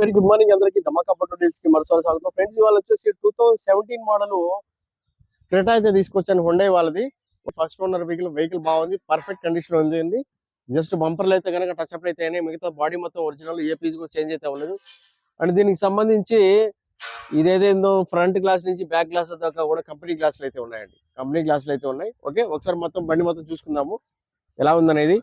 Very good morning అందరికి. ధమాకా డీల్స్కి మరోసారి స్వాగతం. ఫ్రెండ్స్ ఇవాళ వచ్చేసి two thousand seventeen model Creta అయితే తీసుకొచ్చాను హుండే వాళ్ళది. ఫస్ట్ ఓనర్ వెహికల్ వెహికల్ బాగుంది పర్ఫెక్ట్ కండిషన్ ఉంది అండి. జస్ట్ బంపర్లు అయితే కనుక టచ్ అప్ అయితే అయినాయి. మిగతా బాడీ మొత్తం ఒరిజినల్ ఏ పీస్ కూడా చేంజ్ అయితే అవ్వలేదు. అండ్ దీనికి సంబంధించి ఇదేదేందో ఫ్రంట్ గ్లాస్ నుంచి బ్యాక్ గ్లాస్ దాకా కూడా కంపెనీ గ్లాసులు అయితే ఉన్నాయండి. కంపెనీ గ్లాసులు అయితే ఉన్నాయి. ఓకే ఒకసారి మొత్తం బండి మొత్తం చూసుకుందాము. ఎలా ఉందనేది?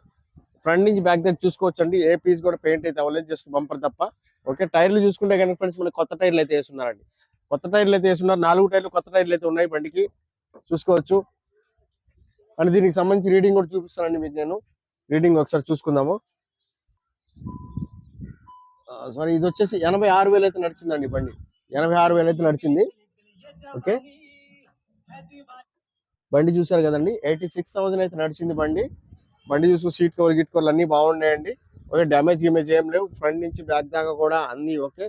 ఫ్రంట్ నుంచి బ్యాక్ దగ్గర చూసుకోవచ్చు అండి ఏ పీస్ కూడా పెయింట్ అయితే అవ్వలేదు జస్ట్ బంపర్ తప్ప. ఓకే టైర్లు చూసుకుంటే కనుక ఫ్రెండ్స్ మనకి కొత్త టైర్లు అయితే వేస్తున్నారండి. కొత్త టైర్లు అయితే వేస్తున్నారు. నాలుగు టైర్లు కొత్త టైర్లు అయితే ఉన్నాయి బండికి. చూసుకోవచ్చు. అండ్ దీనికి సంబంధించి రీడింగ్ కూడా చూపిస్తానండి మీకు నేను. రీడింగ్ ఒకసారి చూసుకుందాము. సారీ ఇది వచ్చేసి ఎనభై ఆరు వేలు అయితే నడిచిందండి బండి. ఎనభై ఆరు వేలు అయితే నడిచింది. ఓకే బండి చూసారు కదండి. ఎయిటీ సిక్స్ థౌసండ్ అయితే నడిచింది బండి. బండి చూసుకు సీట్ కవర్ గిట్ కవర్లు అన్ని బాగున్నాయండి. ఓకే డ్యామేజ్ గిమేజ్ ఏం లేవు. ఫ్రంట్ నుంచి బ్యాక్ దాకా కూడా అన్ని ఓకే.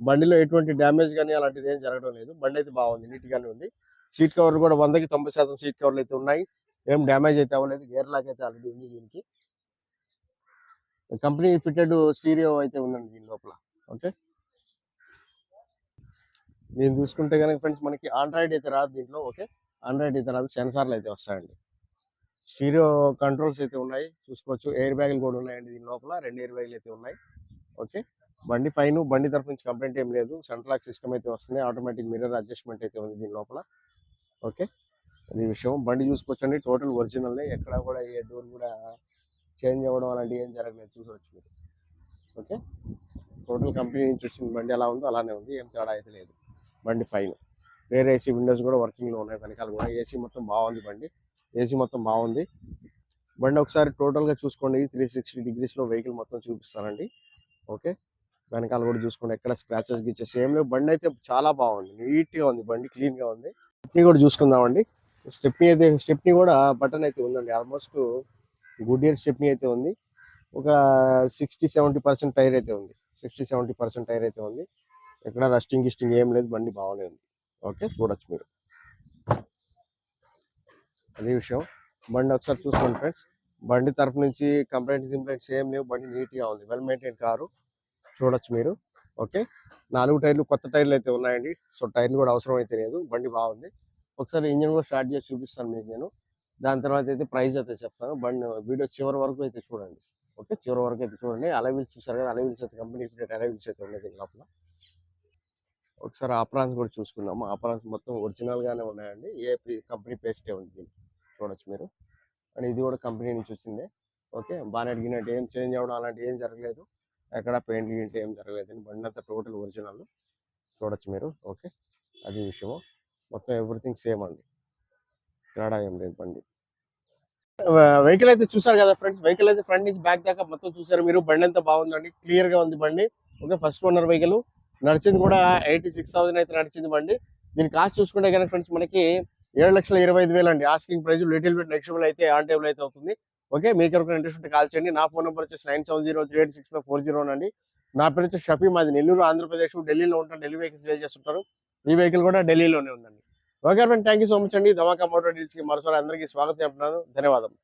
బండిలో ఎటువంటి డ్యామేజ్ కానీ అలాంటిది ఏం జరగడం లేదు. బండి అయితే బాగుంది నీట్గానే ఉంది. సీట్ కవర్ కూడా వందకి తొంభై శాతం సీట్ కవర్లు అయితే ఉన్నాయి. ఏం డ్యామేజ్ అయితే అవ్వలేదు. గేర్ లాక్ అయితే ఆల్రెడీ ఉంది దీనికి. కంపెనీ ఫిట్టెడ్ స్టీరియో అయితే ఉందండి దీని లోపల. ఓకే. దీన్ని చూసుకుంటే కనుక ఫ్రెండ్స్ మనకి ఆండ్రాయిడ్ అయితే రాదు దీంట్లో. ఓకే. ఆండ్రాయిడ్ అయితే రాదు. సెన్సార్లు అయితే వస్తాయండి. స్టీరియో కంట్రోల్స్ అయితే ఉన్నాయి. చూసుకోవచ్చు. ఎయిర్ బ్యాగులు కూడా ఉన్నాయండి దీని లోపల. రెండు ఎయిర్ బ్యాగులు అయితే ఉన్నాయి. ఓకే. బండి ఫైన్. బండి తరఫు నుంచి కంప్లైంట్ ఏం లేదు. సెంట్రల్ సిస్టమ్ అయితే వస్తుంది. ఆటోమేటిక్ మిర్రర్ అడ్జస్ట్మెంట్ అయితే ఉంది దీని లోపల. ఓకే. అది విషయం. బండి చూసుకోవచ్చండి. టోటల్ ఒరిజినల్ ఎక్కడ కూడా ఏ డోర్ కూడా చేంజ్ అవ్వడం అలాంటివి ఏం జరగలేదు. చూసుకోవచ్చు మీరు. ఓకే. టోటల్ కంపెనీ నుంచి వచ్చింది బండి ఎలా ఉందో అలానే ఉంది. ఏం తేడా అయితే లేదు. బండి ఫైన్. వేరే ఏసీ విండోస్ కూడా వర్కింగ్లో ఉన్నాయి. వెనకాల కూడా ఏసీ మొత్తం బాగుంది బండి. ఏసీ మొత్తం బాగుంది. బండి ఒకసారి టోటల్గా చూసుకోండి. త్రీ సిక్స్టీ డిగ్రీస్లో వెహికల్ మొత్తం చూపిస్తానండి. ఓకే? వెనకాల కూడా చూసుకోండి. ఎక్కడ స్క్రాచెస్ గిచ్చేసి ఏం లేవు. బండి అయితే చాలా బాగుంది. నీట్గా ఉంది బండి. క్లీన్గా ఉంది. స్టెప్ని కూడా చూసుకుందామండి. స్టెప్ని అయితే స్టెప్ని కూడా బటన్ అయితే ఉందండి. ఆల్మోస్ట్ గుడ్ ఇయర్ స్టెప్ని అయితే ఉంది. ఒక సిక్స్టీ సెవెంటీ పర్సెంట్ టైర్ అయితే ఉంది. సిక్స్టీ సెవెంటీ పర్సెంట్ టైర్ అయితే ఉంది. ఎక్కడ రస్టింగ్ గిస్టింగ్ ఏం లేదు. బండి బాగానే ఉంది. ఓకే? చూడొచ్చు మీరు. అదే విషయం. బండి ఒకసారి చూసుకోండి ఫ్రెండ్స్. బండి తరపు నుంచి కంప్లైంట్ కంప్లైంట్స్ ఏం లేవు. బండి నీట్గా ఉంది. Well maintain car. చూడొచ్చు మీరు. ఓకే? నాలుగు టైర్లు కొత్త టైర్లు అయితే ఉన్నాయండి. సో టైర్లు కూడా అవసరం అయితే లేదు. బండి బాగుంది. ఒకసారి ఇంజిన్ కూడా స్టార్ట్ చేసి చూపిస్తాను మీకు నేను. దాని తర్వాత అయితే ప్రైస్ అయితే చెప్తాను. బండి వీడియో చివరి వరకు అయితే చూడండి. ఓకే? చివరి వరకు అయితే చూడండి. అలవిల్స్ చూసారు కదా? అలవిల్స్ అయితే కంపెనీ అలవిల్స్ అయితే ఉన్నాయి లోపల. ఒకసారి ఆపరాన్స్ కూడా చూసుకుందాము. ఆపరాన్స్ మొత్తం ఒరిజినల్గానే ఉన్నాయండి. ఏ కంపెనీ పేస్టే ఉంది దీనికి. చూడొచ్చు మీరు. అండ్ ఇది కూడా కంపెనీ నుంచి వచ్చింది. ఓకే? బాగా గిన్నెట్ ఏం చేంజ్ అవ్వడం అలాంటి ఏం జరగలేదు. ఎక్కడ పెయింట్ గింట్ ఏం జరగలేదు. బండి అంతా టోటల్ ఒరిజినల్ చూడొచ్చు మీరు. ఓకే? అది విషయము. మొత్తం ఎవ్రీథింగ్ సేమ్ అండి. తేడా ఏం లేదు బండి. వెహికల్ అయితే చూసారు కదా ఫ్రెండ్స్ వెహికల్ అయితే ఫ్రంట్ నుంచి బ్యాక్ దాకా మొత్తం చూసారు మీరు. బండి అంతా బాగుందండి. క్లియర్గా ఉంది బండి. ఓకే? ఫస్ట్ ఓనర్ వెహికల్ నడిచింది కూడా ఎయిటీ సిక్స్ థౌసండ్ అయితే నడిచింది బండి. దీని కాస్ట్ చూసుకుంటే కనుక ఫ్రెండ్స్ మనకి ఏడు లక్షల ఇరవై ఐదు వేలు అండి asking price little bit negotiable అయితే ఆన్ టేబుల్ అయితే అవుతుంది. ఓకే మీకు ఎవరికైనా ఇంట్రెస్ట్ ఉంటే కాల్ చేయండి. నా ఫోన్ నెంబర్ వచ్చేసి nine seven zero three eight six five four zero అండి నా పేరు వచ్చి షఫీ మాది నెల్లూరు ఆంధ్రప్రదేశ్ ఢిల్లీలో ఉంటాను. ఢిల్లీ వెహికల్స్ సేల్ చేస్తుంటారు. ఈ వెహికల్ కూడా ఢిల్లీలోనే ఉందండి. Okay friend thank you so much అండి. ధమాకా మోటార్ డీల్స్కి మరోసారి అందరికీ స్వాగతం చెప్తున్నాను. ధన్యవాదాలు